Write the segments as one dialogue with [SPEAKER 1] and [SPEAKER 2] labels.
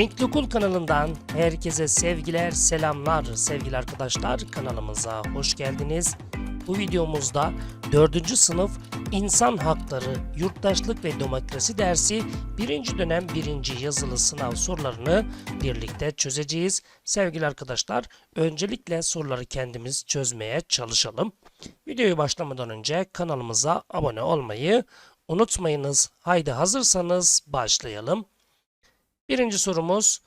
[SPEAKER 1] Renkli Okul kanalından herkese sevgiler, selamlar sevgili arkadaşlar. Kanalımıza hoş geldiniz. Bu videomuzda 4. sınıf İnsan Hakları, Yurttaşlık ve Demokrasi dersi 1. dönem 1. yazılı sınav sorularını birlikte çözeceğiz. Sevgili arkadaşlar, öncelikle soruları kendimiz çözmeye çalışalım. Videoyu başlamadan önce kanalımıza abone olmayı unutmayınız. Haydi hazırsanız başlayalım. Birinci sorumuz,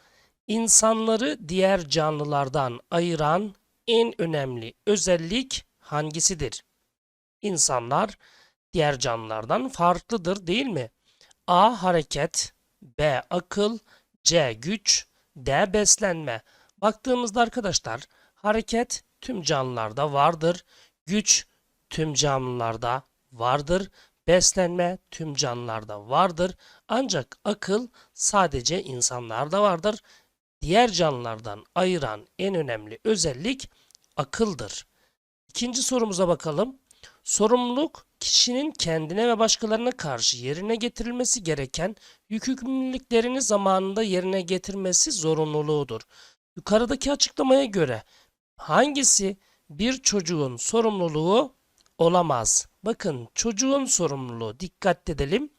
[SPEAKER 1] insanları diğer canlılardan ayıran en önemli özellik hangisidir? İnsanlar diğer canlılardan farklıdır değil mi? A. Hareket B. Akıl C. Güç D. Beslenme. Baktığımızda arkadaşlar hareket tüm canlılarda vardır. Güç tüm canlılarda vardır. Beslenme tüm canlılarda vardır. Ancak akıl sadece insanlarda vardır. Diğer canlılardan ayıran en önemli özellik akıldır. İkinci sorumuza bakalım. Sorumluluk kişinin kendine ve başkalarına karşı yerine getirilmesi gereken yükümlülüklerini zamanında yerine getirmesi zorunluluğudur. Yukarıdaki açıklamaya göre hangisi bir çocuğun sorumluluğu olamaz? Bakın çocuğun sorumluluğu dikkat edelim.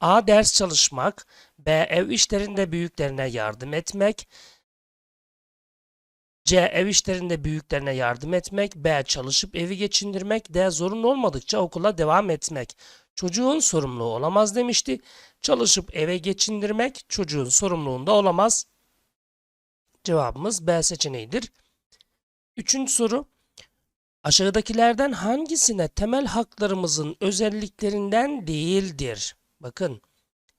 [SPEAKER 1] A. Ders çalışmak. B. Ev işlerinde büyüklerine yardım etmek. C. Ev işlerinde büyüklerine yardım etmek. B. Çalışıp evi geçindirmek. D. Zorunlu olmadıkça okula devam etmek. Çocuğun sorumluluğu olamaz demişti. Çalışıp eve geçindirmek çocuğun sorumluluğunda olamaz. Cevabımız B seçeneğidir. Üçüncü soru. Aşağıdakilerden hangisine temel haklarımızın özelliklerinden değildir? Bakın.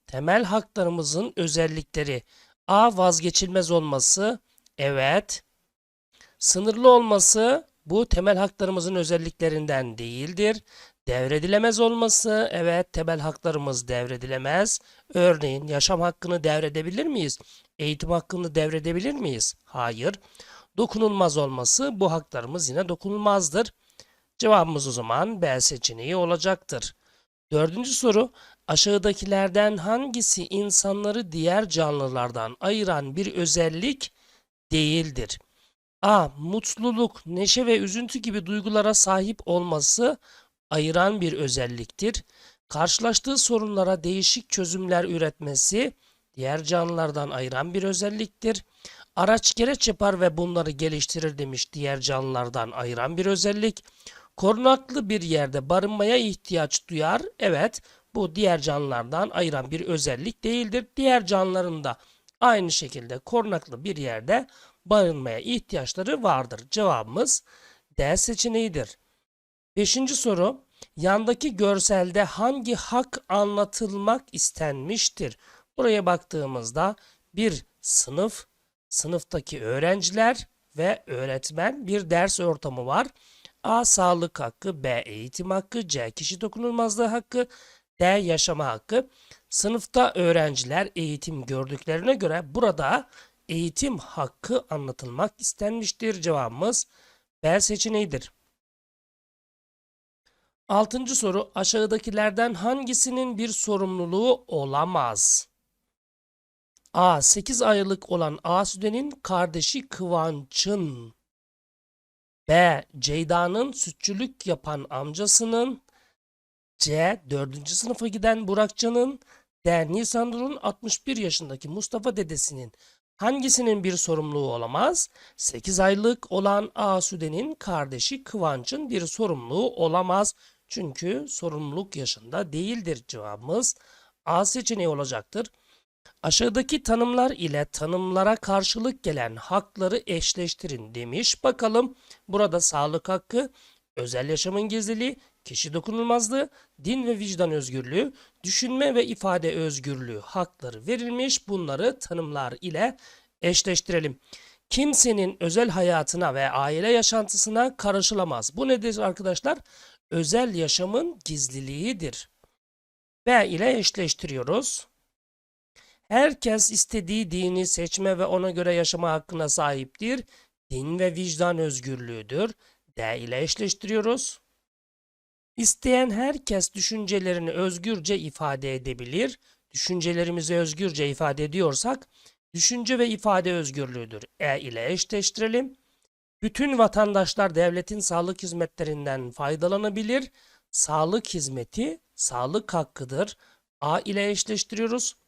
[SPEAKER 1] Temel haklarımızın özellikleri. A. Vazgeçilmez olması. Evet. Sınırlı olması bu temel haklarımızın özelliklerinden değildir. Devredilemez olması, evet temel haklarımız devredilemez. Örneğin yaşam hakkını devredebilir miyiz? Eğitim hakkını devredebilir miyiz? Hayır. Dokunulmaz olması bu haklarımız yine dokunulmazdır. Cevabımız o zaman B seçeneği olacaktır. Dördüncü soru aşağıdakilerden hangisi insanları diğer canlılardan ayıran bir özellik değildir? A. Mutluluk, neşe ve üzüntü gibi duygulara sahip olması ayıran bir özelliktir. Karşılaştığı sorunlara değişik çözümler üretmesi diğer canlılardan ayıran bir özelliktir. Araç gereç yapar ve bunları geliştirir demiş diğer canlılardan ayıran bir özellik. Korunaklı bir yerde barınmaya ihtiyaç duyar. Evet, bu diğer canlılardan ayıran bir özellik değildir. Diğer canlıların da aynı şekilde korunaklı bir yerde barınmaya ihtiyaçları vardır. Cevabımız D seçeneğidir. Beşinci soru. Yandaki görselde hangi hak anlatılmak istenmiştir? Buraya baktığımızda bir sınıf, sınıftaki öğrenciler ve öğretmen bir ders ortamı var. A. Sağlık hakkı, B. Eğitim hakkı, C. Kişi dokunulmazlığı hakkı, D. Yaşama hakkı. Sınıfta öğrenciler eğitim gördüklerine göre burada eğitim hakkı anlatılmak istenmiştir. Cevabımız B seçeneğidir. Altıncı soru aşağıdakilerden hangisinin bir sorumluluğu olamaz? A. 8 aylık olan Asude'nin kardeşi Kıvanç'ın. B. Ceyda'nın sütçülük yapan amcasının. C. 4. sınıfa giden Burakcan'ın. D. Nisanur'un 61 yaşındaki Mustafa dedesinin hangisinin bir sorumluluğu olamaz? 8 aylık olan Asude'nin kardeşi Kıvanç'ın bir sorumluluğu olamaz. Çünkü sorumluluk yaşında değildir cevabımız. A seçeneği olacaktır. Aşağıdaki tanımlar ile tanımlara karşılık gelen hakları eşleştirin demiş. Bakalım burada sağlık hakkı, özel yaşamın gizliliği, kişi dokunulmazlığı, din ve vicdan özgürlüğü, düşünme ve ifade özgürlüğü hakları verilmiş. Bunları tanımlar ile eşleştirelim. Kimsenin özel hayatına ve aile yaşantısına karışılamaz. Bu nedir arkadaşlar? Özel yaşamın gizliliğidir. B ile eşleştiriyoruz. Herkes istediği dini seçme ve ona göre yaşama hakkına sahiptir. Din ve vicdan özgürlüğüdür. D ile eşleştiriyoruz. İsteyen herkes düşüncelerini özgürce ifade edebilir. Düşüncelerimizi özgürce ifade ediyorsak düşünce ve ifade özgürlüğüdür. E ile eşleştirelim. Bütün vatandaşlar devletin sağlık hizmetlerinden faydalanabilir. Sağlık hizmeti sağlık hakkıdır. A ile eşleştiriyoruz.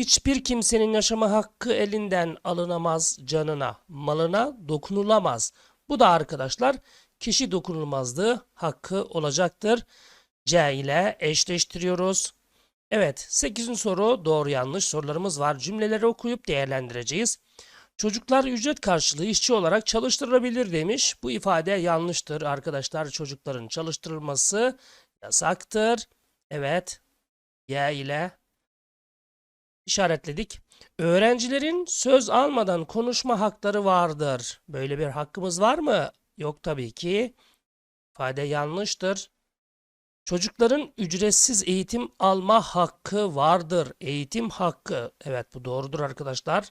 [SPEAKER 1] Hiçbir kimsenin yaşama hakkı elinden alınamaz canına, malına dokunulamaz. Bu da arkadaşlar kişi dokunulmazlığı hakkı olacaktır. C ile eşleştiriyoruz. Evet 8. soru doğru yanlış sorularımız var. Cümleleri okuyup değerlendireceğiz. Çocuklar ücret karşılığı işçi olarak çalıştırılabilir demiş. Bu ifade yanlıştır arkadaşlar. Çocukların çalıştırılması yasaktır. Evet. Y ile işaretledik. Öğrencilerin söz almadan konuşma hakları vardır. Böyle bir hakkımız var mı? Yok tabii ki. İfade yanlıştır. Çocukların ücretsiz eğitim alma hakkı vardır. Eğitim hakkı. Evet bu doğrudur arkadaşlar.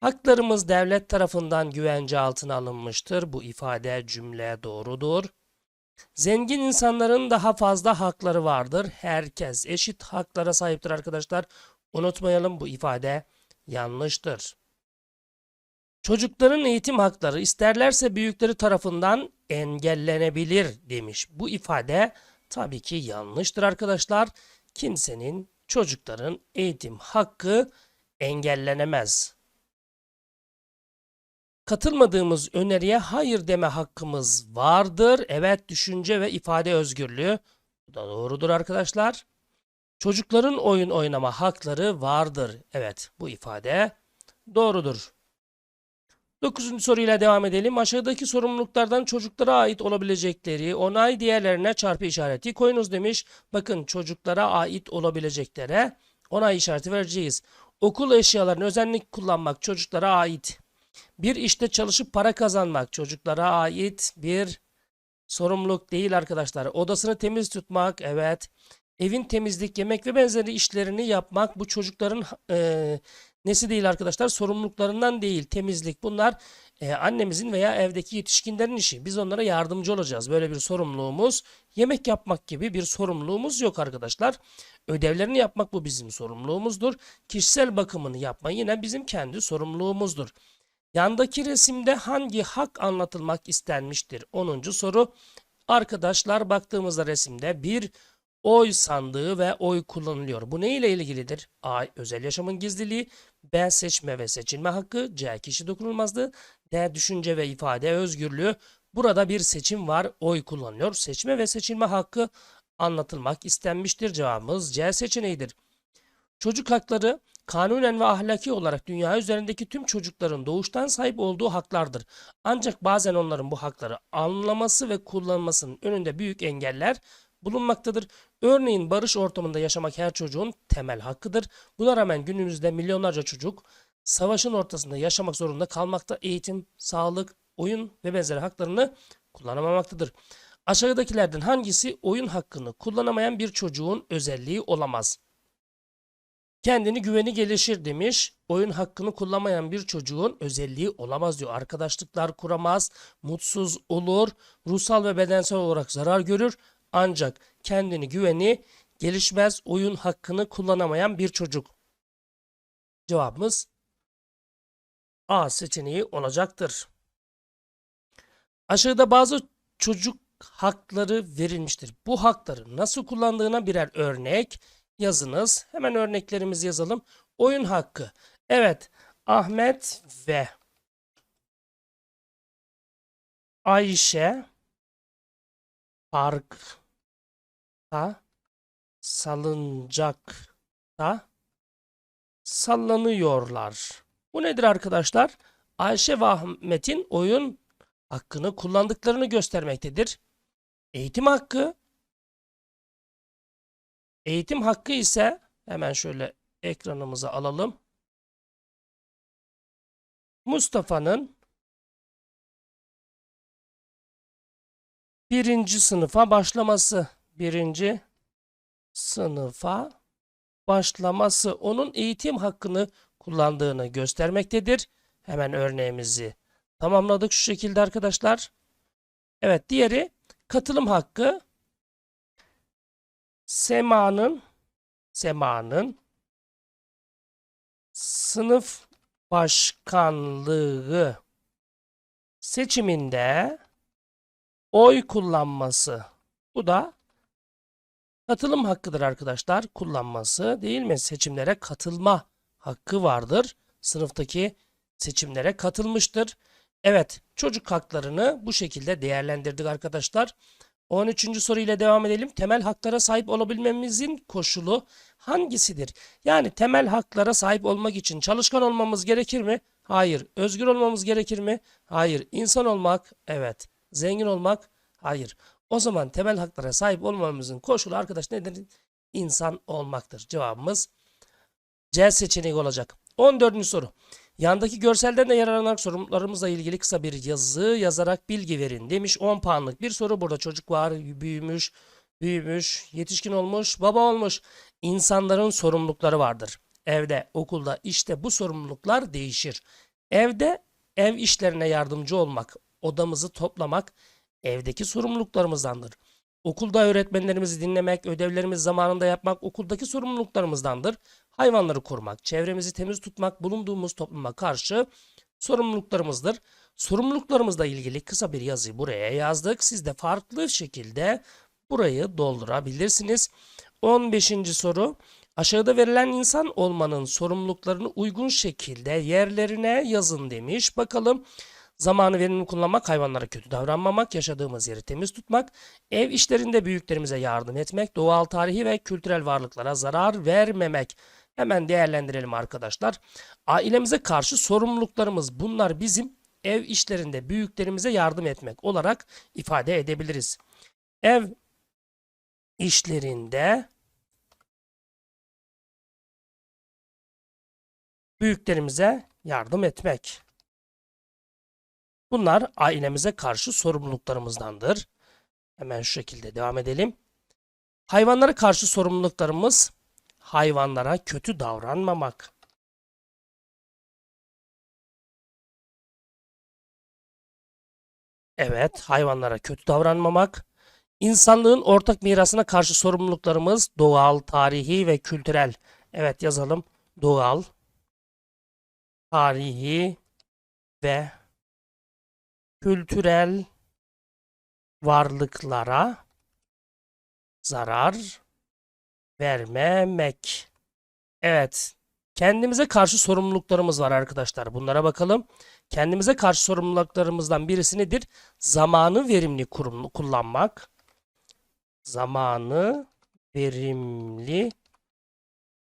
[SPEAKER 1] Haklarımız devlet tarafından güvence altına alınmıştır. Bu ifade cümle doğrudur. Zengin insanların daha fazla hakları vardır. Herkes eşit haklara sahiptir arkadaşlar. Unutmayalım bu ifade yanlıştır. Çocukların eğitim hakları isterlerse büyükleri tarafından engellenebilir demiş. Bu ifade tabii ki yanlıştır arkadaşlar. Kimsenin çocukların eğitim hakkı engellenemez. Katılmadığımız öneriye hayır deme hakkımız vardır. Evet düşünce ve ifade özgürlüğü. Bu da doğrudur arkadaşlar. Çocukların oyun oynama hakları vardır. Evet bu ifade doğrudur. Dokuzuncu soruyla devam edelim. Aşağıdaki sorumluluklardan çocuklara ait olabilecekleri onay diğerlerine çarpı işareti koyunuz demiş. Bakın çocuklara ait olabileceklere onay işareti vereceğiz. Okul eşyalarını özenlik kullanmak çocuklara ait. Bir işte çalışıp para kazanmak çocuklara ait bir sorumluluk değil arkadaşlar. Odasını temiz tutmak evet. Evin temizlik, yemek ve benzeri işlerini yapmak bu çocukların e, nesi değil arkadaşlar? Sorumluluklarından değil. Temizlik bunlar e, annemizin veya evdeki yetişkinlerin işi. Biz onlara yardımcı olacağız. Böyle bir sorumluluğumuz, yemek yapmak gibi bir sorumluluğumuz yok arkadaşlar. Ödevlerini yapmak bu bizim sorumluluğumuzdur. Kişisel bakımını yapma yine bizim kendi sorumluluğumuzdur. Yandaki resimde hangi hak anlatılmak istenmiştir? 10. soru. Arkadaşlar baktığımızda resimde bir oy sandığı ve oy kullanılıyor. Bu ne ile ilgilidir? A. Özel yaşamın gizliliği. B. Seçme ve seçilme hakkı. C. Kişi dokunulmazlığı. D. Düşünce ve ifade özgürlüğü. Burada bir seçim var. Oy kullanılıyor. Seçme ve seçilme hakkı anlatılmak istenmiştir. Cevabımız C seçeneğidir. Çocuk hakları kanunen ve ahlaki olarak dünya üzerindeki tüm çocukların doğuştan sahip olduğu haklardır. Ancak bazen onların bu hakları anlaması ve kullanmasının önünde büyük engeller bulunmaktadır. Örneğin barış ortamında yaşamak her çocuğun temel hakkıdır. Buna rağmen günümüzde milyonlarca çocuk savaşın ortasında yaşamak zorunda kalmakta eğitim, sağlık, oyun ve benzeri haklarını kullanamamaktadır. Aşağıdakilerden hangisi oyun hakkını kullanamayan bir çocuğun özelliği olamaz? Kendini güveni gelişir demiş. Oyun hakkını kullanmayan bir çocuğun özelliği olamaz diyor. Arkadaşlıklar kuramaz, mutsuz olur, ruhsal ve bedensel olarak zarar görür. Ancak kendini güveni gelişmez oyun hakkını kullanamayan bir çocuk. Cevabımız A seçeneği olacaktır. Aşağıda bazı çocuk hakları verilmiştir. Bu hakları nasıl kullandığına birer örnek yazınız. Hemen örneklerimizi yazalım. Oyun hakkı. Evet, Ahmet ve Ayşe parkta salıncakta sallanıyorlar. Bu nedir arkadaşlar? Ayşe ve Ahmet'in oyun hakkını kullandıklarını göstermektedir. Eğitim hakkı Eğitim hakkı ise hemen şöyle ekranımıza alalım. Mustafa'nın birinci sınıfa başlaması. Birinci sınıfa başlaması onun eğitim hakkını kullandığını göstermektedir. Hemen örneğimizi tamamladık şu şekilde arkadaşlar. Evet diğeri katılım hakkı. Sema'nın Sema'nın sınıf başkanlığı seçiminde oy kullanması. Bu da katılım hakkıdır arkadaşlar. Kullanması değil mi? Seçimlere katılma hakkı vardır. Sınıftaki seçimlere katılmıştır. Evet, çocuk haklarını bu şekilde değerlendirdik arkadaşlar. 13. soru ile devam edelim. Temel haklara sahip olabilmemizin koşulu hangisidir? Yani temel haklara sahip olmak için çalışkan olmamız gerekir mi? Hayır. Özgür olmamız gerekir mi? Hayır. İnsan olmak? Evet. Zengin olmak? Hayır. O zaman temel haklara sahip olmamızın koşulu arkadaş nedir? İnsan olmaktır. Cevabımız C seçeneği olacak. 14. soru. Yandaki görselden de yararlanarak sorunlarımızla ilgili kısa bir yazı yazarak bilgi verin demiş. 10 puanlık bir soru. Burada çocuk var, büyümüş, büyümüş, yetişkin olmuş, baba olmuş. İnsanların sorumlulukları vardır. Evde, okulda, işte bu sorumluluklar değişir. Evde ev işlerine yardımcı olmak, odamızı toplamak evdeki sorumluluklarımızdandır. Okulda öğretmenlerimizi dinlemek, ödevlerimizi zamanında yapmak okuldaki sorumluluklarımızdandır. Hayvanları korumak, çevremizi temiz tutmak bulunduğumuz topluma karşı sorumluluklarımızdır. Sorumluluklarımızla ilgili kısa bir yazıyı buraya yazdık. Siz de farklı şekilde burayı doldurabilirsiniz. 15. soru. Aşağıda verilen insan olmanın sorumluluklarını uygun şekilde yerlerine yazın demiş. Bakalım. Zamanı verimli kullanmak, hayvanlara kötü davranmamak, yaşadığımız yeri temiz tutmak, ev işlerinde büyüklerimize yardım etmek, doğal tarihi ve kültürel varlıklara zarar vermemek. Hemen değerlendirelim arkadaşlar. Ailemize karşı sorumluluklarımız bunlar bizim ev işlerinde büyüklerimize yardım etmek olarak ifade edebiliriz. Ev işlerinde büyüklerimize yardım etmek. Bunlar ailemize karşı sorumluluklarımızdandır. Hemen şu şekilde devam edelim. Hayvanlara karşı sorumluluklarımız hayvanlara kötü davranmamak. Evet, hayvanlara kötü davranmamak. İnsanlığın ortak mirasına karşı sorumluluklarımız doğal, tarihi ve kültürel. Evet yazalım. Doğal, tarihi ve kültürel varlıklara zarar vermemek. Evet. Kendimize karşı sorumluluklarımız var arkadaşlar. Bunlara bakalım. Kendimize karşı sorumluluklarımızdan birisi nedir? Zamanı verimli kullanmak. Zamanı verimli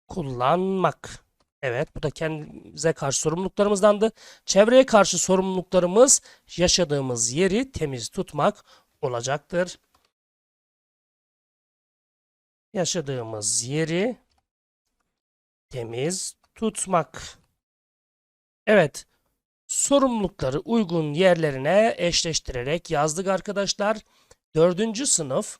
[SPEAKER 1] kullanmak. Evet, bu da kendimize karşı sorumluluklarımızdandı. Çevreye karşı sorumluluklarımız yaşadığımız yeri temiz tutmak olacaktır. Yaşadığımız yeri temiz tutmak. Evet, sorumlulukları uygun yerlerine eşleştirerek yazdık arkadaşlar. Dördüncü sınıf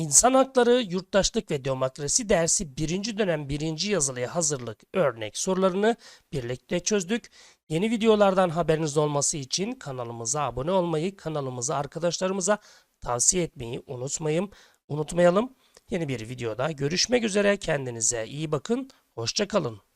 [SPEAKER 1] İnsan Hakları, Yurttaşlık ve Demokrasi dersi birinci dönem birinci yazılıya hazırlık örnek sorularını birlikte çözdük. Yeni videolardan haberiniz olması için kanalımıza abone olmayı, kanalımıza arkadaşlarımıza tavsiye etmeyi unutmayın. Unutmayalım. Yeni bir videoda görüşmek üzere. Kendinize iyi bakın. Hoşçakalın.